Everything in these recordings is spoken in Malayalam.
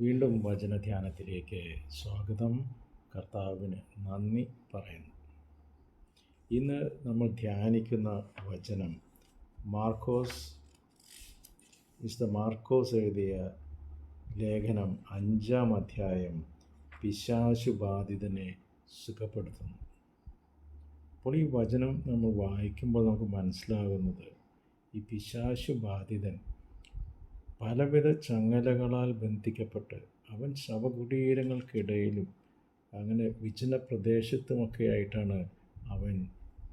വീണ്ടും വചനധ്യാനത്തിലേക്ക് സ്വാഗതം. കർത്താവിന് നന്ദി പറയുന്നു. ഇന്ന് നമ്മൾ ധ്യാനിക്കുന്ന വചനം മാർക്കോസ് വിശുദ്ധ മാർക്കോസ് എഴുതിയ ലേഖനം അഞ്ചാം അധ്യായം പിശാശു ബാധിതനെ സുഖപ്പെടുത്തുന്നു. അപ്പോൾ ഈ വചനം നമ്മൾ വായിക്കുമ്പോൾ നമുക്ക് മനസ്സിലാകുന്നത് ഈ പിശാശു ബാധിതൻ പലവിധ ചങ്ങലകളാൽ ബന്ധിക്കപ്പെട്ട് അവൻ ശവകുടീരങ്ങൾക്കിടയിലും അങ്ങനെ വിജന പ്രദേശത്തുമൊക്കെ ആയിട്ടാണ് അവൻ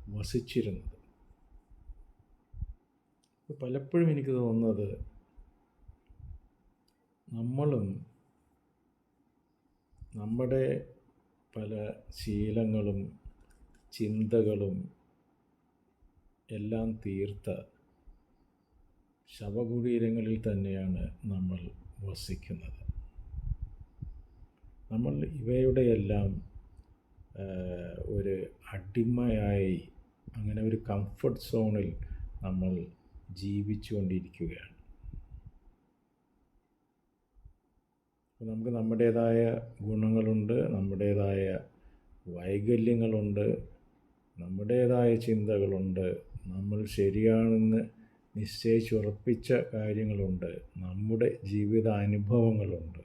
വസിച്ചിരുന്നത്. പലപ്പോഴും എനിക്ക് തോന്നുന്നത് നമ്മളും നമ്മുടെ പല ശീലങ്ങളും ചിന്തകളും എല്ലാം തീർത്ത ശവകുടീരങ്ങളിൽ തന്നെയാണ് നമ്മൾ വസിക്കുന്നത്. നമ്മൾ ഇവയുടെയെല്ലാം ഒരു അടിമയായി അങ്ങനെ ഒരു കംഫർട്ട് സോണിൽ നമ്മൾ ജീവിച്ചുകൊണ്ടിരിക്കുകയാണ്. നമുക്ക് നമ്മുടേതായ ഗുണങ്ങളുണ്ട് നമ്മുടേതായ വൈകല്യങ്ങളുണ്ട് നമ്മുടേതായ ചിന്തകളുണ്ട്. നമ്മൾ ശരിയാണെന്ന് നിശ്ചയിച്ചുറപ്പിച്ച കാര്യങ്ങളുണ്ട്. നമ്മുടെ ജീവിതാനുഭവങ്ങളുണ്ട്.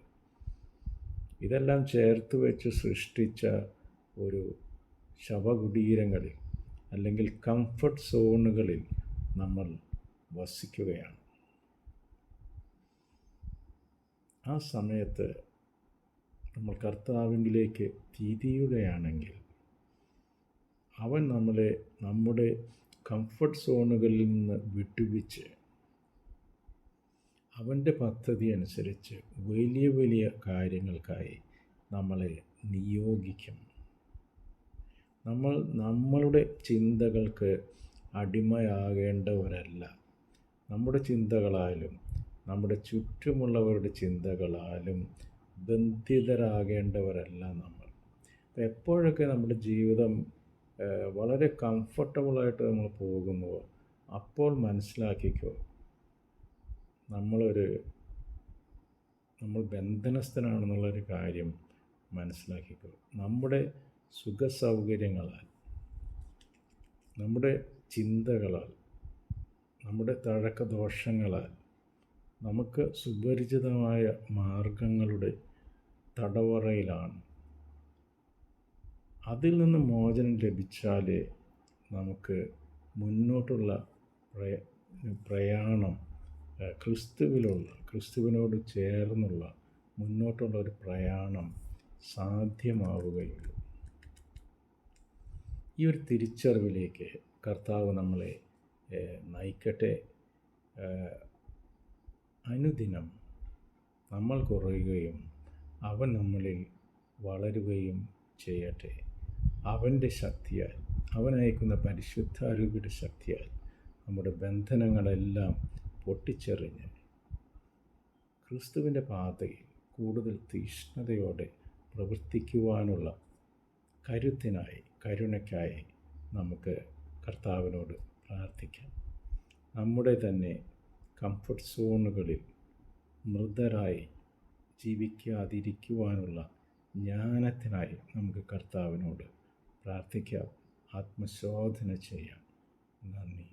ഇതെല്ലാം ചേർത്ത് വെച്ച് സൃഷ്ടിച്ച ഒരു ശവകുടീരങ്ങളിൽ അല്ലെങ്കിൽ കംഫർട്ട് സോണുകളിൽ നമ്മൾ വസിക്കുകയാണ്. ആ സമയത്ത് നമ്മൾ കർത്താവിങ്കിലേക്ക് തിരിയുകയാണെങ്കിൽ അവൻ നമ്മളെ നമ്മുടെ കംഫർട്ട് സോണുകളിൽ നിന്ന് വിട്ടുവിച്ച് അവന്റെ പദ്ധതി അനുസരിച്ച് വലിയ വലിയ കാര്യങ്ങൾക്കായി നമ്മളെ നിയോഗിക്കും. നമ്മൾ നമ്മളുടെ ചിന്തകൾക്ക് അടിമയാകേണ്ടവരല്ല. നമ്മുടെ ചിന്തകളാലും നമ്മുടെ ചുറ്റുമുള്ളവരുടെ ചിന്തകളാലും ബന്ധിതരാകേണ്ടവരല്ല നമ്മൾ. അപ്പോൾ എപ്പോഴൊക്കെ നമ്മുടെ ജീവിതം വളരെ കംഫർട്ടബിളായിട്ട് നമ്മൾ പോകുമ്പോൾ അപ്പോൾ മനസ്സിലാക്കിക്കോ നമ്മളൊരു നമ്മൾ ബന്ധനസ്ഥനാണെന്നുള്ളൊരു കാര്യം മനസ്സിലാക്കിക്കോ. നമ്മുടെ സുഖസൗകര്യങ്ങളാൽ നമ്മുടെ ചിന്തകളാൽ നമ്മുടെ തഴക്കദോഷങ്ങളാൽ നമുക്ക് സുപരിചിതമായ മാർഗങ്ങളുടെ തടവറയിലാണ് അതിൽ നിന്ന് മോചനം ലഭിച്ചാലേ നമുക്ക് മുന്നോട്ടുള്ള പ്രയ പ്രയാണം ക്രിസ്തുവിലുള്ള ക്രിസ്തുവിനോട് ചേർന്നുള്ള മുന്നോട്ടുള്ള ഒരു പ്രയാണം സാധ്യമാവുകയുള്ളൂ. ഈ ഒരു തിരിച്ചറിവിലേക്ക് കർത്താവ് നമ്മളെ നയിക്കട്ടെ. അനുദിനം നമ്മൾ കുറയുകയും അവൻ നമ്മളിൽ വളരുകയും ചെയ്യട്ടെ. അവന്റെ ശക്തിയാൽ അവനയക്കുന്ന പരിശുദ്ധാരൂപിയുടെ ശക്തിയാൽ നമ്മുടെ ബന്ധനങ്ങളെല്ലാം പൊട്ടിച്ചെറിഞ്ഞ് ക്രിസ്തുവിന്റെ പാതയിൽ കൂടുതൽ തീഷ്ണതയോടെ പ്രവർത്തിക്കുവാനുള്ള കരുത്തിനായി കരുണയ്ക്കായി നമുക്ക് കർത്താവിനോട് പ്രാർത്ഥിക്കാം. നമ്മുടെ തന്നെ കംഫർട്ട് സോണുകളിൽ മൃതരായി ജീവിക്കാതിരിക്കുവാനുള്ള ജ്ഞാനത്തിനായി നമുക്ക് കർത്താവിനോട് പ്രാർത്ഥിക്കാം. ആത്മശോധന ചെയ്യാം. നന്ദി.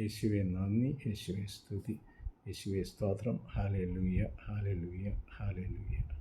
യേശുവെ നന്ദി. യേശുവെ സ്തുതി. യേശുവെ സ്തോത്രം. ഹാലേ ലൂയ ഹാലേ ലൂയ ഹാലേ ലൂയ